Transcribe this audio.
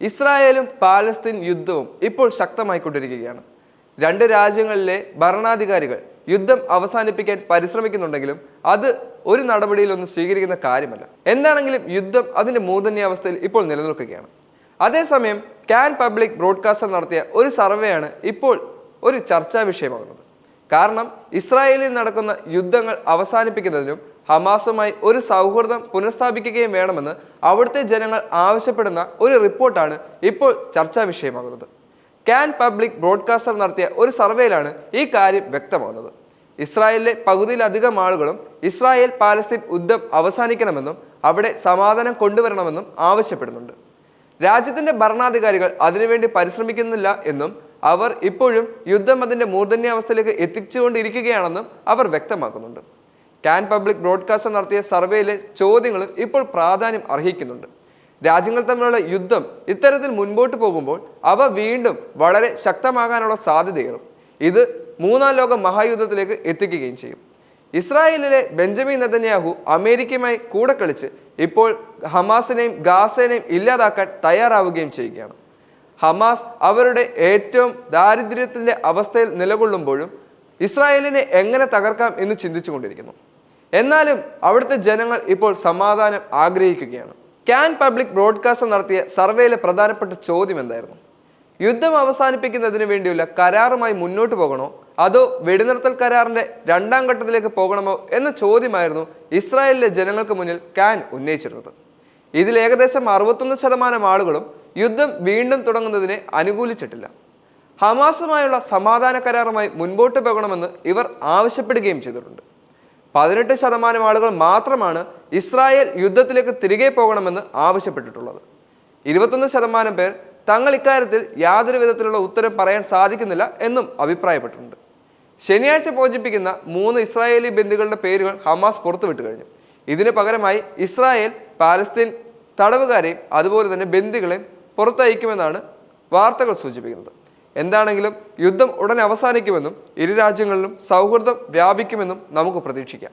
ഇസ്രായേലും പാലസ്തീൻ യുദ്ധവും ഇപ്പോൾ ശക്തമായിക്കൊണ്ടിരിക്കുകയാണ്. രണ്ട് രാജ്യങ്ങളിലെ ഭരണാധികാരികൾ യുദ്ധം അവസാനിപ്പിക്കാൻ പരിശ്രമിക്കുന്നുണ്ടെങ്കിലും അത് ഒരു നടപടിയിലൊന്നും സ്വീകരിക്കുന്ന കാര്യമല്ല. എന്താണെങ്കിലും യുദ്ധം അതിന്റെ മൂർധന്യാവസ്ഥയിൽ ഇപ്പോൾ നിലനിൽക്കുകയാണ്. അതേസമയം ക്യാൻ പബ്ലിക് ബ്രോഡ്കാസ്റ്റർ നടത്തിയ ഒരു സർവേയാണ് ഇപ്പോൾ ഒരു ചർച്ചാ വിഷയമാകുന്നത്. കാരണം ഇസ്രായേലിൽ നടക്കുന്ന യുദ്ധങ്ങൾ അവസാനിപ്പിക്കുന്നതിനും ഹമാസുമായി ഒരു സൗഹൃദം പുനഃസ്ഥാപിക്കുകയും വേണമെന്ന് അവിടുത്തെ ജനങ്ങൾ ആവശ്യപ്പെടുന്ന ഒരു റിപ്പോർട്ടാണ് ഇപ്പോൾ ചർച്ചാ വിഷയമാകുന്നത്. ക്യാൻ പബ്ലിക് ബ്രോഡ്കാസ്റ്റർ നടത്തിയ ഒരു സർവേയിലാണ് ഈ കാര്യം വ്യക്തമാകുന്നത്. ഇസ്രായേലിലെ പകുതിയിലധികം ആളുകളും ഇസ്രായേൽ പാലസ്തീൻ യുദ്ധം അവസാനിക്കണമെന്നും അവിടെ സമാധാനം കൊണ്ടുവരണമെന്നും ആവശ്യപ്പെടുന്നുണ്ട്. രാജ്യത്തിന്റെ ഭരണാധികാരികൾ അതിനുവേണ്ടി പരിശ്രമിക്കുന്നില്ല എന്നും അവർ ഇപ്പോഴും യുദ്ധം അതിന്റെ മൂർധന്യാവസ്ഥയിലേക്ക് എത്തിച്ചുകൊണ്ടിരിക്കുകയാണെന്നും അവർ വ്യക്തമാക്കുന്നുണ്ട്. ക്യാൻ പബ്ലിക് ബ്രോഡ്കാസ്റ്റർ നടത്തിയ സർവേയിലെ ചോദ്യങ്ങളും ഇപ്പോൾ പ്രാധാന്യം അർഹിക്കുന്നുണ്ട്. രാജ്യങ്ങൾ തമ്മിലുള്ള യുദ്ധം ഇത്തരത്തിൽ മുൻപോട്ട് പോകുമ്പോൾ അവ വീണ്ടും വളരെ ശക്തമാകാനുള്ള സാധ്യതയേറും. ഇത് മൂന്നാം ലോക മഹായുദ്ധത്തിലേക്ക് എത്തിക്കുകയും ചെയ്യും. ഇസ്രായേലിലെ ബെഞ്ചമിൻ നെതന്യാഹു അമേരിക്കയുമായി കൂടെ കളിച്ച് ഇപ്പോൾ ഹമാസിനെയും ഗാസേനെയും ഇല്ലാതാക്കാൻ തയ്യാറാവുകയും ചെയ്യുകയാണ്. ഹമാസ് അവരുടെ ഏറ്റവും ദാരിദ്ര്യത്തിന്റെ അവസ്ഥയിൽ നിലകൊള്ളുമ്പോഴും ഇസ്രായേലിനെ എങ്ങനെ തകർക്കാം എന്ന് ചിന്തിച്ചുകൊണ്ടിരിക്കുന്നു. എന്നാലും അവിടുത്തെ ജനങ്ങൾ ഇപ്പോൾ സമാധാനം ആഗ്രഹിക്കുകയാണ്. ക്യാൻ പബ്ലിക് ബ്രോഡ്കാസ്റ്റർ നടത്തിയ സർവേയിലെ പ്രധാനപ്പെട്ട ചോദ്യം എന്തായിരുന്നു? യുദ്ധം അവസാനിപ്പിക്കുന്നതിന് വേണ്ടിയുള്ള കരാറുമായി മുന്നോട്ട് പോകണോ? അതോ വെടിനിർത്തൽ കരാറിന്റെ രണ്ടാം ഘട്ടത്തിലേക്ക് പോകണമോ എന്ന ചോദ്യമായിരുന്നു ഇസ്രായേലിലെ ജനങ്ങൾക്ക് മുന്നിൽ ക്യാൻ ഉന്നയിച്ചിരുന്നത്. ഇതിൽ ഏകദേശം അറുപത്തൊന്ന് ശതമാനം ആളുകളും യുദ്ധം വീണ്ടും തുടങ്ങുന്നതിനെ അനുകൂലിച്ചിട്ടില്ല. ഹമാസുമായുള്ള സമാധാന കരാറുമായി മുൻപോട്ട് പോകണമെന്ന് ഇവർ ആവശ്യപ്പെടുകയും ചെയ്തിട്ടുണ്ട്. പതിനെട്ട് ശതമാനം ആളുകൾ മാത്രമാണ് ഇസ്രായേൽ യുദ്ധത്തിലേക്ക് തിരികെ പോകണമെന്ന് ആവശ്യപ്പെട്ടിട്ടുള്ളത്. ഇരുപത്തൊന്ന് ശതമാനം പേർ തങ്ങൾ ഇക്കാര്യത്തിൽ യാതൊരു വിധത്തിലുള്ള ഉത്തരം പറയാൻ സാധിക്കുന്നില്ല എന്നും അഭിപ്രായപ്പെട്ടിട്ടുണ്ട്. ശനിയാഴ്ച മോചിപ്പിക്കുന്ന മൂന്ന് ഇസ്രായേലി ബന്ധുക്കളുടെ പേരുകൾ ഹമാസ് പുറത്തുവിട്ട് കഴിഞ്ഞു. ഇതിന് പകരമായി ഇസ്രായേൽ പാലസ്തീൻ തടവുകാരെയും അതുപോലെ തന്നെ ബന്ദികളെയും പുറത്തയക്കുമെന്നാണ് വാർത്തകൾ സൂചിപ്പിക്കുന്നത്. എന്താണെങ്കിലും യുദ്ധം ഉടൻ അവസാനിക്കുമെന്നും ഇരു രാജ്യങ്ങളിലും സൗഹൃദം വ്യാപിക്കുമെന്നും നമുക്ക് പ്രതീക്ഷിക്കാം.